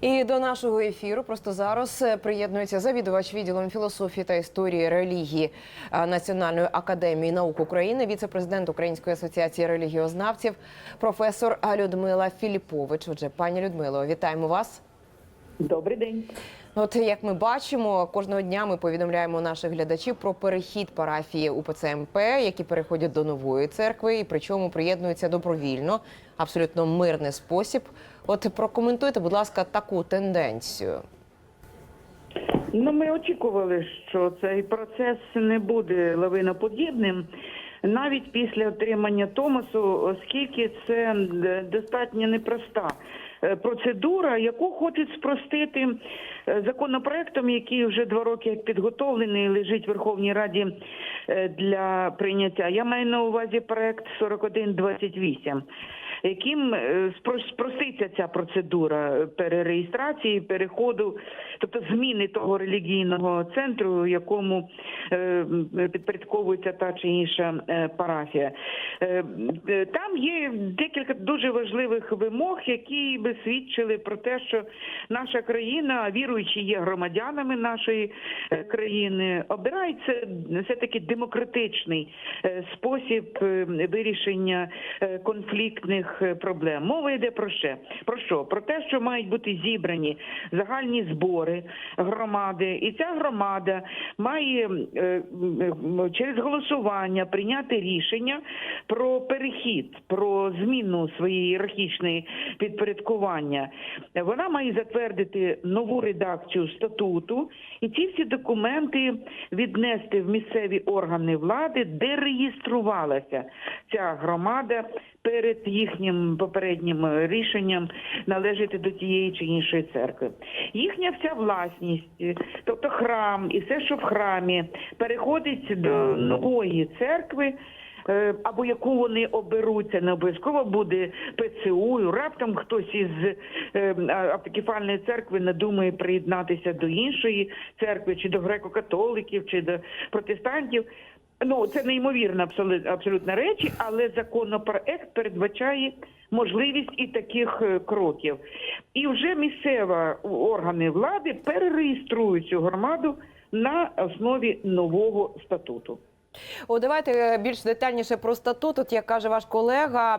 І до нашого ефіру просто зараз е, приєднується завідувач відділом філософії та історії релігії е, Національної академії наук України, віце-президент Української асоціації релігіознавців, професор Людмила Філіпович. Отже, пані Людмило, вітаємо вас. Добрий день. От як ми бачимо, кожного дня ми повідомляємо наших глядачів про перехід парафії УПЦ МП, які переходять до нової церкви, і причому приєднуються добровільно, абсолютно мирний спосіб. От прокоментуйте, будь ласка, таку тенденцію. Ну, ми очікували, що цей процес не буде лавиноподібним. Навіть після отримання Томасу, оскільки це достатньо непроста е, процедура, яку хочуть спростити е, законопроектом, який вже два роки як підготовлений, лежить в Верховній Раді е, для прийняття. Я маю на увазі проект 4128 яким е, спроститься ця процедура перереєстрації, переходу, тобто зміни того релігійного центру, якому е, підпорядковується та чи інша е, парафія. Там є декілька дуже важливих вимог, які би свідчили про те, що наша країна, а віруючі є громадянами нашої країни, обирається все таки демократичний спосіб вирішення конфліктних е, проблем. Мова йде про що? Про що? Про те, що мають бути зібрані загальні збори громади, і ця громада має е, через голосування прийняти рішення про перехід, про зміну своєї ієрархічної підпорядкування. Вона має затвердити нову редакцію статуту, і ці всі документи віднести в місцеві органи влади, де реєструвалася ця громада перед їхнім попереднім рішенням належати до тієї чи іншої церкви. Їхня вся власність, е, тобто храм і все, що в храмі, переходить до нової церкви. е, Або яку вони оберуть, це не обов'язково буде ПЦУ. Раптом хтось із е, автокефальної церкви надумає приєднатися до іншої церкви, чи до греко-католиків, чи до протестантів. Ну це неймовірна абсолютно речі, але законопроект передбачає можливість і таких е, кроків. І вже місцева органи влади перереєструють цю громаду на основі нового статуту. О, давайте е, більш детальніше про статут. От як каже ваш колега,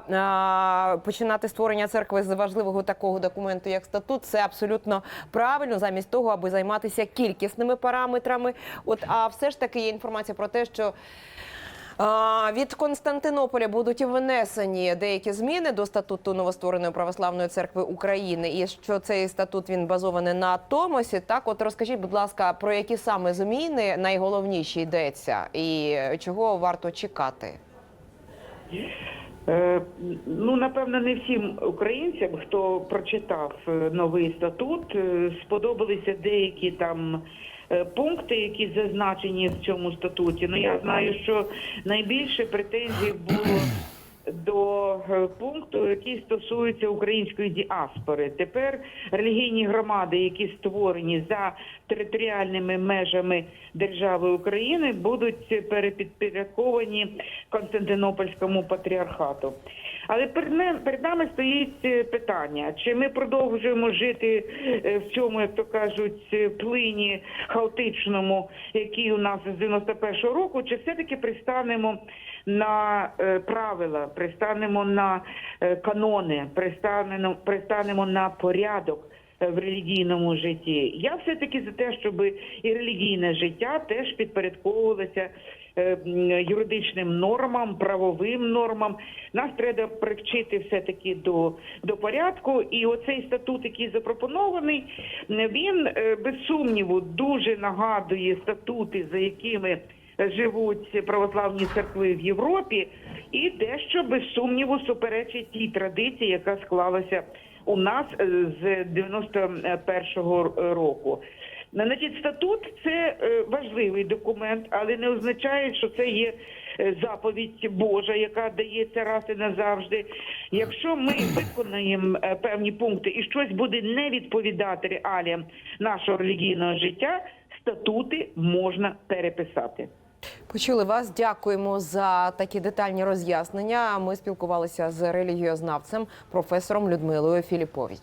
починати створення церкви з важливого такого документу, як статут, це абсолютно правильно, замість того, аби займатися кількісними параметрами. От, а все ж таки є інформація про те, що. Від Константинополя будуть внесені деякі зміни до статуту новоствореної православної церкви України, і що цей статут він базований на Томосі. Так, от розкажіть, будь ласка, про які саме зміни найголовніші йдеться, і чого варто чекати? Е, Ну, напевно, не всім українцям, хто прочитав е, новий статут, е, сподобалися деякі там пункти, які зазначені в цьому статуті. Ну, я знаю, що найбільше претензій було до е, пункту, який стосується української діаспори. Тепер релігійні громади, які створені за територіальними межами держави України, будуть перепідпорядковані Константинопольському патріархату. Але перед нами, перед нами стоїть е, питання: чи ми продовжуємо жити е, в цьому, як то кажуть, е, плині хаотичному, який у нас з 91-го року, чи все-таки пристанемо на правила, пристанемо на канони, пристанемо, пристанемо на порядок в релігійному житті. Я все-таки за те, щоб і релігійне життя теж підпорядковувалося е, юридичним нормам, правовим нормам. Нас треба привчити все-таки до, до порядку. І оцей статут, який запропонований, він е, без сумніву дуже нагадує статути, за якими живуть православні церкви в Європі, і дещо без сумніву суперечить тій традиції, яка склалася у нас е, з 91-го року. Значить, статут це е, важливий документ, але не означає, що це є е, заповідь Божа, яка дається раз і назавжди. Якщо ми виконаємо е, певні пункти і щось буде не відповідати реаліям нашого релігійного життя, статути можна переписати. Почули вас. Дякуємо за такі детальні роз'яснення. Ми спілкувалися з релігіознавцем професором Людмилою Філіпович.